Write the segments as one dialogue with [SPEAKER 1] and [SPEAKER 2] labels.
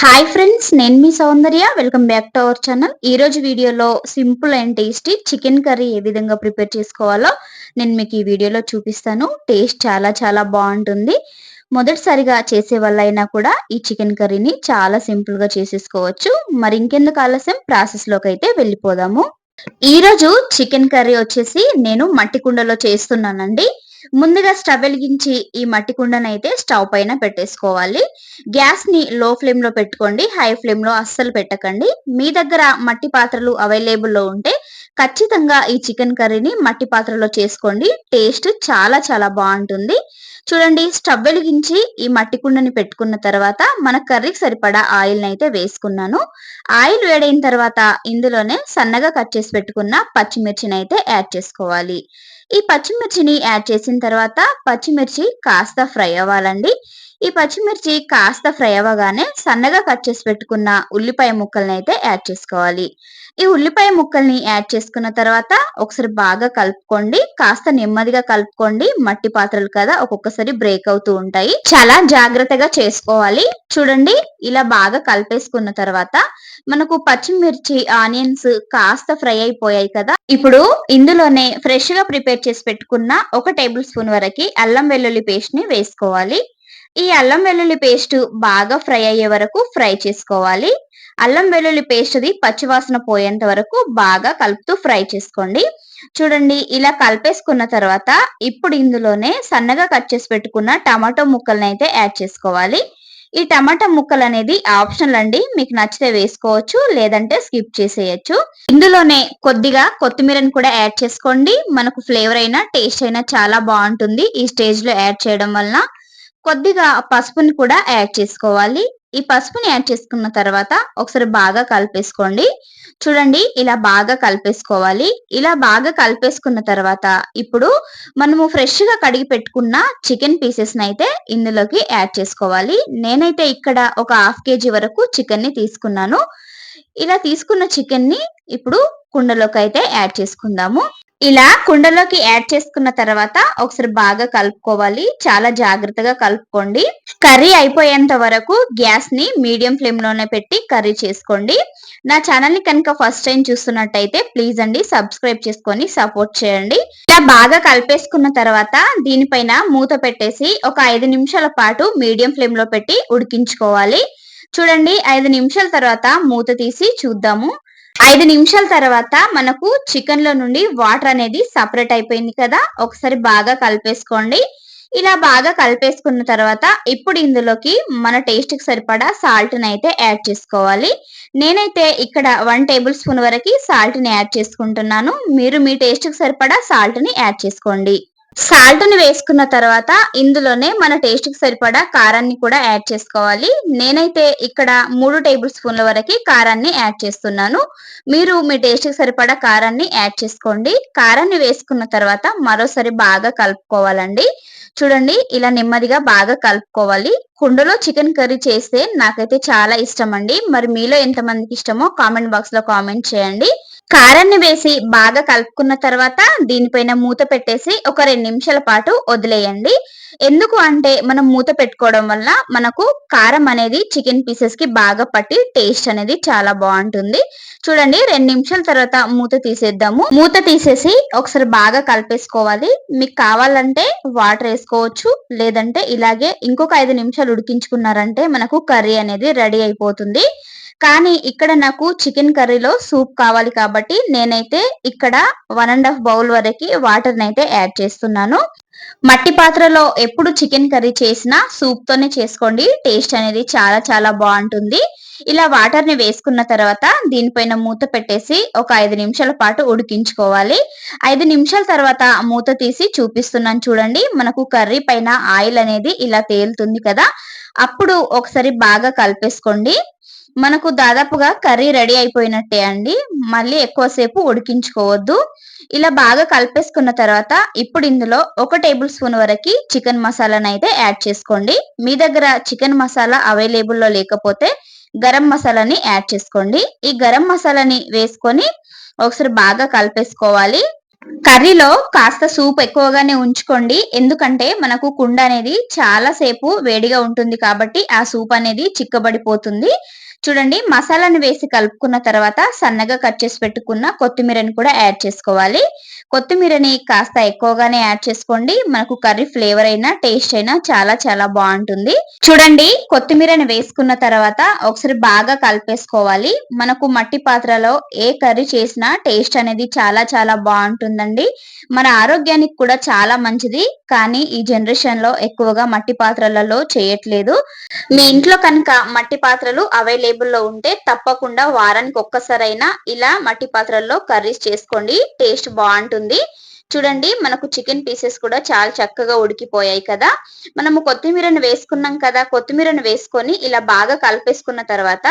[SPEAKER 1] Hi friends నేను మీ Soundarya. Welcome back to our channel ఈ రోజు వీడియోలో simple and tasty chicken curry ఏ విధంగా ప్రిపేర్ చేసుకోవాలో నేను మీకు ఈ వీడియోలో చూపిస్తాను. టేస్ట్ చాలా చాలా బాగుంటుంది. మొదటిసారిగా చేసే వాళ్ళైనా కూడా ఈ చికెన్ కర్రీని చాలా సింపుల్గా చేసేసుకోవచ్చు. మరి ఇంకెందుకు ఆలస్యం? ప్రాసెస్లోకి అయితే వెళ్ళిపోదాము. ఈ రోజు చికెన్ కర్రీ వచ్చేసి నేను మట్టి కుండలో చేస్తున్నానండి. ముందుగా స్టవ్ వెలిగించి ఈ మట్టి కుండనైతే స్టవ్ పైన పెట్టేసుకోవాలి. గ్యాస్ని లో ఫ్లేమ్లో పెట్టుకోండి. హై ఫ్లేమ్లో అస్సలు పెట్టకండి. మీ దగ్గర మట్టి పాత్రలు అవైలబుల్లో ఉంటే ఖచ్చితంగా ఈ చికెన్ కర్రీని మట్టి పాత్రలో చేసుకోండి. టేస్ట్ చాలా చాలా బాగుంటుంది. చూడండి స్టవ్ వెలిగించి ఈ మట్టి కుండని పెట్టుకున్న తర్వాత మన కర్రీకి సరిపడా ఆయిల్ అయితే వేసుకున్నాను. ఆయిల్ వేడైన తర్వాత ఇందులోనే సన్నగా కట్ చేసి పెట్టుకున్న పచ్చిమిర్చిని అయితే యాడ్ చేసుకోవాలి. ఈ పచ్చిమిర్చిని యాడ్ చేసిన తర్వాత పచ్చిమిర్చి కాస్త ఫ్రై అవ్వాలండి. ఈ పచ్చిమిర్చి కాస్త ఫ్రై అవ్వగానే సన్నగా కట్ చేసి పెట్టుకున్న ఉల్లిపాయ ముక్కల్ని అయితే యాడ్ చేసుకోవాలి. ఈ ఉల్లిపాయ ముక్కల్ని యాడ్ చేసుకున్న తర్వాత ఒకసారి బాగా కలుపుకోండి. కాస్త నెమ్మదిగా కలుపుకోండి. మట్టి పాత్రలు కదా ఒక్కొక్కసారి బ్రేక్ అవుతూ ఉంటాయి. చాలా జాగ్రత్తగా చేసుకోవాలి. చూడండి ఇలా బాగా కలిపేసుకున్న తర్వాత మనకు పచ్చిమిర్చి ఆనియన్స్ కాస్త ఫ్రై అయిపోయాయి కదా. ఇప్పుడు ఇందులోనే ఫ్రెష్గా ప్రిపేర్ చేసి పెట్టుకున్న ఒక టేబుల్ స్పూన్ వరకు అల్లం వెల్లుల్లి పేస్ట్ని వేసుకోవాలి. ఈ అల్లం వెల్లుల్లి పేస్ట్ బాగా ఫ్రై అయ్యే వరకు ఫ్రై చేసుకోవాలి. అల్లం వెల్లుల్లి పేస్ట్ ది పచ్చివాసన పోయేంత వరకు బాగా కలుపుతూ ఫ్రై చేసుకోండి. చూడండి ఇలా కలిపేసుకున్న తర్వాత ఇప్పుడు ఇందులోనే సన్నగా కట్ చేసి పెట్టుకున్న టమాటో ముక్కల్ని అయితే యాడ్ చేసుకోవాలి. ఈ టమాటా ముక్కలు అనేది ఆప్షనల్ అండి. మీకు నచ్చితే వేసుకోవచ్చు లేదంటే స్కిప్ చేసేయచ్చు. ఇందులోనే కొద్దిగా కొత్తిమీరని కూడా యాడ్ చేసుకోండి. మనకు ఫ్లేవర్ అయినా టేస్ట్ అయినా చాలా బాగుంటుంది ఈ స్టేజ్లో యాడ్ చేయడం వలన. కొద్దిగా పసుపుని కూడా యాడ్ చేసుకోవాలి. ఈ పసుపుని యాడ్ చేసుకున్న తర్వాత ఒకసారి బాగా కలిపేసుకోండి. చూడండి ఇలా బాగా కలిపేసుకోవాలి. ఇలా బాగా కలిపేసుకున్న తర్వాత ఇప్పుడు మనము ఫ్రెష్గా కడిగి పెట్టుకున్న చికెన్ పీసెస్ అయితే ఇందులోకి యాడ్ చేసుకోవాలి. నేనైతే ఇక్కడ ఒక హాఫ్ కేజీ వరకు చికెన్ని తీసుకున్నాను. ఇలా తీసుకున్న చికెన్ని ఇప్పుడు కుండలోకి అయితే యాడ్ చేసుకుందాము. ఇలా కుండలోకి యాడ్ చేసుకున్న తర్వాత ఒకసారి బాగా కలుపుకోవాలి. చాలా జాగ్రత్తగా కలుపుకోండి. కర్రీ అయిపోయేంత వరకు గ్యాస్ని మీడియం ఫ్లేమ్లోనే పెట్టి కర్రీ చేసుకోండి. నా ఛానల్ని కనుక ఫస్ట్ టైం చూస్తున్నట్టయితే ప్లీజ్ అండి సబ్స్క్రైబ్ చేసుకొని సపోర్ట్ చేయండి. ఇలా బాగా కలిపేసుకున్న తర్వాత దీనిపైన మూత పెట్టేసి ఒక ఐదు నిమిషాల పాటు మీడియం ఫ్లేమ్లో పెట్టి ఉడికించుకోవాలి. చూడండి ఐదు నిమిషాల తర్వాత మూత తీసి చూద్దాము. ఐదు నిమిషాల తర్వాత మనకు చికెన్లో నుండి వాటర్ అనేది సపరేట్ అయిపోయింది కదా? ఒకసారి బాగా కలిపేసుకోండి. ఇలా బాగా కలిపేసుకున్న తర్వాత ఇప్పుడు ఇందులోకి మన టేస్ట్కి సరిపడా సాల్ట్ని అయితే యాడ్ చేసుకోవాలి. నేనైతే ఇక్కడ వన్ టేబుల్ స్పూన్ వరకు సాల్ట్ని యాడ్ చేసుకుంటున్నాను. మీరు మీ టేస్ట్కి సరిపడా సాల్ట్ని యాడ్ చేసుకోండి. సాల్ట్ని వేసుకున్న తర్వాత ఇందులోనే మన టేస్ట్కి సరిపడా కారాన్ని కూడా యాడ్ చేసుకోవాలి. నేనైతే ఇక్కడ మూడు టేబుల్ స్పూన్ల వరకు కారాన్ని యాడ్ చేస్తున్నాను. మీరు మీ టేస్ట్కి సరిపడా కారాన్ని యాడ్ చేసుకోండి. కారాన్ని వేసుకున్న తర్వాత మరోసారి బాగా కలుపుకోవాలండి. చూడండి ఇలా నెమ్మదిగా బాగా కలుపుకోవాలి. కుండలో చికెన్ కర్రీ చేస్తే నాకైతే చాలా ఇష్టం అండి. మరి మీలో ఎంతమందికి ఇష్టమో కామెంట్ బాక్స్లో కామెంట్ చేయండి. కారాన్ని వేసి బాగా కలుపుకున్న తర్వాత దీనిపైన మూత పెట్టేసి ఒక రెండు నిమిషాల పాటు వదిలేయండి. ఎందుకు అంటే మనం మూత పెట్టుకోవడం వల్ల మనకు కారం అనేది చికెన్ పీసెస్కి బాగా పట్టి టేస్ట్ అనేది చాలా బాగుంటుంది. చూడండి రెండు నిమిషాల తర్వాత మూత తీసేద్దాము. మూత తీసేసి ఒకసారి బాగా కలిపేసుకోవాలి. మీకు కావాలంటే వాటర్ వేసుకోవచ్చు లేదంటే ఇలాగే ఇంకొక ఐదు నిమిషాలు ఉడికించుకున్నారంటే మనకు కర్రీ అనేది రెడీ అయిపోతుంది. కానీ ఇక్కడ నాకు చికెన్ కర్రీలో సూప్ కావాలి కాబట్టి నేనైతే ఇక్కడ వన్ అండ్ హాఫ్ బౌల్ వరకు వాటర్ అయితే యాడ్ చేస్తున్నాను. మట్టి పాత్రలో ఎప్పుడు చికెన్ కర్రీ చేసినా సూప్ తోనే చేసుకోండి. టేస్ట్ అనేది చాలా చాలా బాగుంటుంది. ఇలా వాటర్ని వేసుకున్న తర్వాత దీనిపైన మూత పెట్టేసి ఒక ఐదు నిమిషాల పాటు ఉడికించుకోవాలి. ఐదు నిమిషాల తర్వాత మూత తీసి చూపిస్తున్నాను చూడండి. మనకు కర్రీ పైన ఆయిల్ అనేది ఇలా తేలుతుంది కదా. అప్పుడు ఒకసారి బాగా కలిపేసుకోండి. మనకు దాదాపుగా కర్రీ రెడీ అయిపోయినట్టే అండి. మళ్ళీ ఎక్కువసేపు ఉడికించుకోవద్దు. ఇలా బాగా కలిపేసుకున్న తర్వాత ఇప్పుడు ఇందులో ఒక టేబుల్ స్పూన్ వరకు చికెన్ మసాలాను అయితే యాడ్ చేసుకోండి. మీ దగ్గర చికెన్ మసాలా అవైలబుల్లో లేకపోతే గరం మసాలాని యాడ్ చేసుకోండి. ఈ గరం మసాలాని వేసుకొని ఒకసారి బాగా కలిపేసుకోవాలి. కర్రీలో కాస్త సూప్ ఎక్కువగానే ఉంచుకోండి. ఎందుకంటే మనకు కుండ అనేది చాలా సేపు వేడిగా ఉంటుంది కాబట్టి ఆ సూప్ అనేది చిక్కబడిపోతుంది. చూడండి మసాలాను వేసి కలుపుకున్న తర్వాత సన్నగా కట్ చేసి పెట్టుకున్న కొత్తిమీరని కూడా యాడ్ చేసుకోవాలి. కొత్తిమీరని కాస్త ఎక్కువగానే యాడ్ చేసుకోండి. మనకు కర్రీ ఫ్లేవర్ అయినా టేస్ట్ అయినా చాలా చాలా బాగుంటుంది. చూడండి కొత్తిమీరని వేసుకున్న తర్వాత ఒకసారి బాగా కలిపేసుకోవాలి. మనకు మట్టి పాత్రలో ఏ కర్రీ చేసినా టేస్ట్ అనేది చాలా చాలా బాగుంటుందండి. మన ఆరోగ్యానికి కూడా చాలా మంచిది. కానీ ఈ జనరేషన్లో ఎక్కువగా మట్టి పాత్రలలో చేయట్లేదు. మీ ఇంట్లో కనుక మట్టి పాత్రలు అవైలబుల్ లో ఉంటే తప్పకుండా వారానికి ఒక్కసారైనా ఇలా మట్టి పాత్రల్లో కర్రీస్ చేసుకోండి. టేస్ట్ బాగుంటుంది. చూడండి మనకు చికెన్ పీసెస్ కూడా చాలా చక్కగా ఉడికిపోయాయి కదా. మనము కొత్తిమీరను వేసుకున్నాం కదా కొత్తిమీరను వేసుకొని ఇలా బాగా కలిపేసుకున్న తర్వాత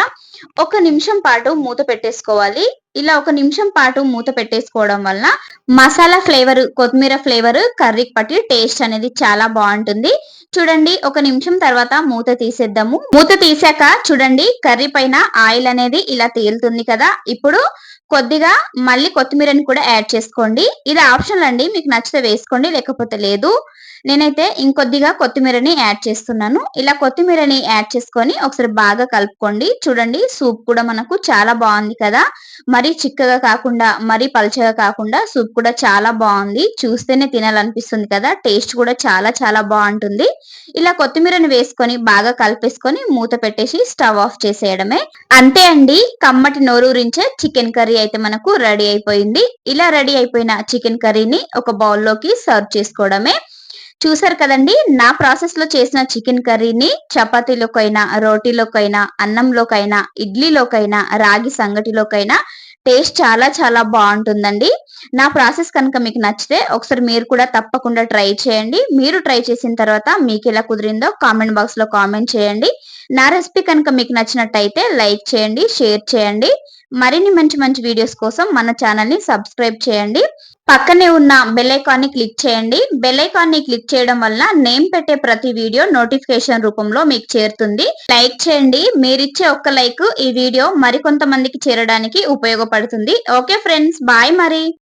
[SPEAKER 1] ఒక నిమిషం పాటు మూత పెట్టేసుకోవాలి. ఇలా ఒక నిమిషం పాటు మూత పెట్టేసుకోవడం వల్ల మసాలా ఫ్లేవర్ కొత్తిమీర ఫ్లేవర్ కర్రీకి పట్టి టేస్ట్ అనేది చాలా బాగుంటుంది. చూడండి ఒక నిమిషం తర్వాత మూత తీసేద్దాము. మూత తీసాక చూడండి కర్రీ పైన ఆయిల్ అనేది ఇలా తేలుతుంది కదా. ఇప్పుడు కొద్దిగా మళ్ళీ కొత్తిమీరని కూడా యాడ్ చేసుకోండి. ఇది ఆప్షన్ అండి మీకు నచ్చితే వేసుకోండి లేకపోతే లేదు. నేనైతే ఇంకొద్దిగా కొత్తిమీరని యాడ్ చేస్తున్నాను. ఇలా కొత్తిమీరని యాడ్ చేసుకొని ఒకసారి బాగా కలుపుకోండి. చూడండి సూప్ కూడా మనకు చాలా బాగుంది కదా. మరీ చిక్కగా కాకుండా మరీ పలచగా కాకుండా సూప్ కూడా చాలా బాగుంది. చూస్తేనే తినాలనిపిస్తుంది కదా. టేస్ట్ కూడా చాలా చాలా బాగుంటుంది. ఇలా కొత్తిమీరని వేసుకొని బాగా కలిపేసుకొని మూత పెట్టేసి స్టవ్ ఆఫ్ చేసేయడమే. అంతే అండి. కమ్మటి నోరూరించే చికెన్ కర్రీ అయితే మనకు రెడీ అయిపోయింది. ఇలా రెడీ అయిపోయిన చికెన్ కర్రీని ఒక బౌల్లోకి సర్వ్ చేసుకోవడమే. చూసారు కదండి నా ప్రాసెస్లో చేసిన చికెన్ కర్రీని చపాతీలోకైనా రోటీలోకైనా అన్నంలోకైనా ఇడ్లీలోకైనా రాగి సంగటిలోకైనా టేస్ట్ చాలా చాలా బాగుంటుందండి. నా ప్రాసెస్ కనుక మీకు నచ్చితే ఒకసారి మీరు కూడా తప్పకుండా ట్రై చేయండి. మీరు ట్రై చేసిన తర్వాత మీకు ఎలా కుదిరిందో కామెంట్ బాక్స్లో కామెంట్ చేయండి. నా రెసిపీ కనుక మీకు నచ్చినట్టయితే లైక్ చేయండి షేర్ చేయండి. మరిన్ని మంచి మంచి వీడియోస్ కోసం మన ఛానల్ని సబ్స్క్రైబ్ చేయండి. పక్కనే ఉన్న బెల్ని క్లిక్ చేయండి. బెల్ని క్లిక్ చేయడం వల్ల నేమ్ పెట్టే ప్రతి వీడియో నోటిఫికేషన్ రూపంలో మీకు చేరుతుంది. లైక్ చేయండి. మీరిచ్చే ఒక్క లైక్ ఈ వీడియో మరికొంతమందికి చేరడానికి ఉపయోగపడుతుంది. ఓకే ఫ్రెండ్స్ బాయ్ మరి.